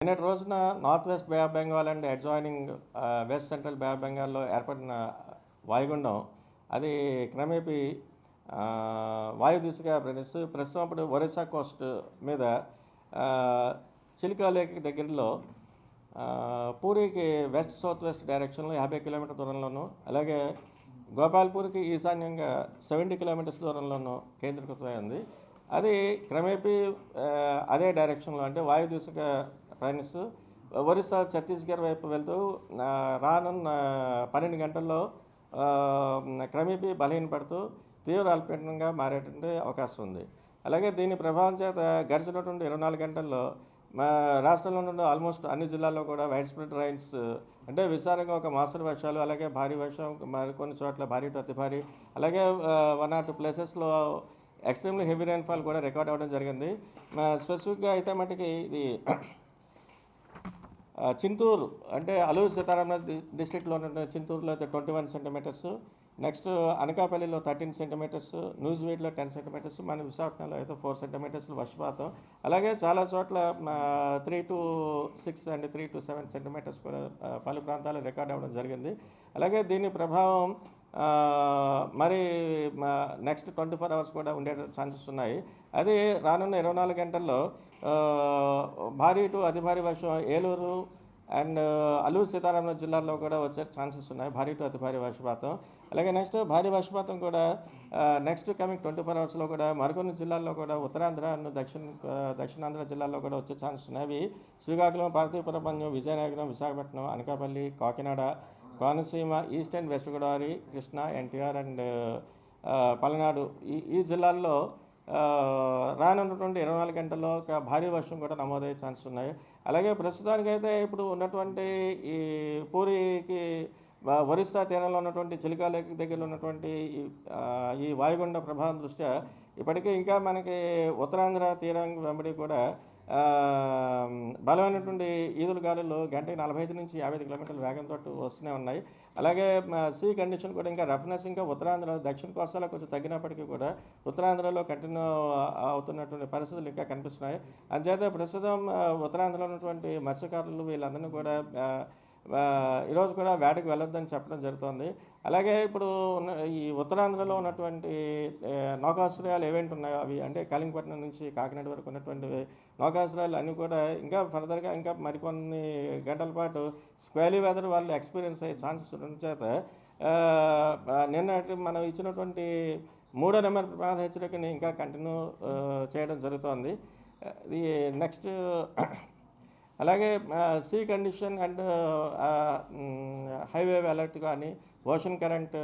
నిన్నటి రోజున north west bay of Bengal and adjoining west central bay of బెంగాల్లో ఏర్పడిన వాయుగుండం అది క్రమేపీ వాయు దిశగా ప్రయాణిస్తూ ప్రస్తుతం అప్పుడు ఒరిస్సా కోస్ట్ మీద చిలికా లేక్ దగ్గరలో పూరికి వెస్ట్ సౌత్ వెస్ట్ డైరెక్షన్లో యాభై కిలోమీటర్ దూరంలోను అలాగే గోపాల్పూర్కి ఈశాన్యంగా సెవెంటీ కిలోమీటర్స్ దూరంలోనూ కేంద్రీకృతమై ఉంది. అది క్రమేపీ అదే డైరెక్షన్లో అంటే వాయు దిశగా ట్రైన్స్ ఒరిస్సా ఛత్తీస్గఢ్ వైపు వెళ్తూ రానున్న పన్నెండు గంటల్లో ఆ, క్రమేపీ బలహీనపడుతూ తీవ్ర అల్పీడనంగా మారేటువంటి అవకాశం ఉంది. అలాగే దీని ప్రభావం చేత గడిచినటువంటి ఇరవై నాలుగు గంటల్లో మా రాష్ట్రంలో నుండి ఆల్మోస్ట్ అన్ని జిల్లాల్లో కూడా వైడ్ స్ప్రెడ్ రైన్స్ అంటే విస్తారంగా ఒక మాసరి వర్షాలు అలాగే భారీ వర్షం మరి కొన్ని చోట్ల భారీ టు అతి భారీ అలాగే వన్ ఆర్ టూ ప్లేసెస్లో ఎక్స్ట్రీమ్లీ హెవీ రైన్ఫాల్ కూడా రికార్డ్ అవ్వడం జరిగింది. స్పెసిఫిక్గా అయితే మటుకి ఇది చింతూరు అంటే అల్లూరు సీతారామరాజు డి- డిస్ట్రిక్ట్లో ఉన్న చింతూరులో అయితే ట్వంటీ వన్ సెంటీమీటర్స్ నెక్స్ట్ అనకాపల్లిలో థర్టీన్ సెంటీమీటర్స్ న్యూజివీడ్లో టెన్ సెంటీమీటర్స్ మన విశాఖపట్నంలో అయితే ఫోర్ సెంటీమీటర్స్ వర్షపాతం. అలాగే చాలా చోట్ల three to six and three to seven centimetres కూడా పలు ప్రాంతాలు రికార్డ్ అవ్వడం జరిగింది. అలాగే దీని ప్రభావం మరి నెక్స్ట్ ట్వంటీ ఫోర్ అవర్స్ కూడా ఉండే ఛాన్సెస్ ఉన్నాయి. అది రానున్న ఇరవై నాలుగు గంటల్లో భారీ టు అతి భారీ వర్షం ఏలూరు అండ్ అల్లూరు సీతారామరాజు జిల్లాలో కూడా వచ్చే ఛాన్సెస్ ఉన్నాయి. భారీ టు అతి భారీ వర్షపాతం. అలాగే నెక్స్ట్ భారీ వర్షపాతం కూడా నెక్స్ట్ కమింగ్ ట్వంటీ ఫోర్ అవర్స్లో కూడా మరికొన్ని జిల్లాల్లో కూడా ఉత్తరాంధ్ర అండ్ దక్షిణ దక్షిణాంధ్ర జిల్లాల్లో కూడా వచ్చే ఛాన్సెస్ ఉన్నాయి. అవి Srikakulam Parvathipuram Vizianagaram Visakhapatnam Anakapalli Kakinada Konaseema east and west Godavari Krishna NTR and Palanadu Palnadu. ఈ ఈ జిల్లాల్లో రానున్నటువంటి ఇరవై నాలుగు గంటల్లో ఒక భారీ వర్షం కూడా నమోదయ్యే ఛాన్సెస్ ఉన్నాయి. అలాగే ప్రస్తుతానికైతే ఇప్పుడు ఉన్నటువంటి ఈ పూరికి ఒరిస్సా తీరంలో ఉన్నటువంటి చిలికా లేక్ దగ్గర ఉన్నటువంటి ఈ, ఈ వాయుగుండ ప్రభావం దృష్ట్యా ఇప్పటికే ఇంకా మనకి ఉత్తరాంధ్ర తీరం వెంబడి కూడా బలమైనటువంటి ఈదుల గాలులు గంటకి నలభై ఐదు నుంచి యాభై ఐదు కిలోమీటర్ల వేగంతో వస్తూనే ఉన్నాయి. అలాగే సీ కండిషన్ కూడా ఇంకా రఫ్నెస్ ఇంకా ఉత్తరాంధ్ర దక్షిణ కోస్తాలో కొంచెం తగ్గినప్పటికీ కూడా ఉత్తరాంధ్రలో కంటిన్యూ అవుతున్నటువంటి పరిస్థితులు ఇంకా కనిపిస్తున్నాయి. అంచేత ప్రస్తుతం ఉత్తరాంధ్రలో ఉన్నటువంటి మత్స్యకారులు వీళ్ళందరినీ కూడా ఈరోజు కూడా వేటకు వెళ్ళొద్దని చెప్పడం జరుగుతుంది. అలాగే ఇప్పుడు ఉన్న ఈ ఉత్తరాంధ్రలో ఉన్నటువంటి నౌకాశ్రయాలు ఏవేంటి ఉన్నాయో అవి అంటే కళింగపట్నం నుంచి కాకినాడ వరకు ఉన్నటువంటి నౌకాశ్రయాలు అన్నీ కూడా ఇంకా ఫర్దర్గా ఇంకా మరికొన్ని గంటల పాటు స్క్వేలీ వెదర్ వాళ్ళు ఎక్స్పీరియన్స్ అయ్యే ఛాన్సెస్ ఉన్న చేత నిన్న నిన్నటి మనం ఇచ్చినటువంటి మూడో నెంబర్ ప్రమాద హెచ్చరికని ఇంకా కంటిన్యూ చేయడం జరుగుతోంది. ఇది నెక్స్ట్ అలాగే sea condition and highway alert కానీ ఓషన్ కరెంట్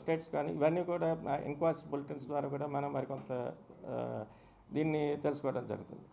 స్టేట్స్ కానీ ఇవన్నీ కూడా ఇన్క్వాస్ బులెటిన్స్ ద్వారా కూడా మనం మరికొంత దీన్ని తెలుసుకోవడం జరుగుతుంది.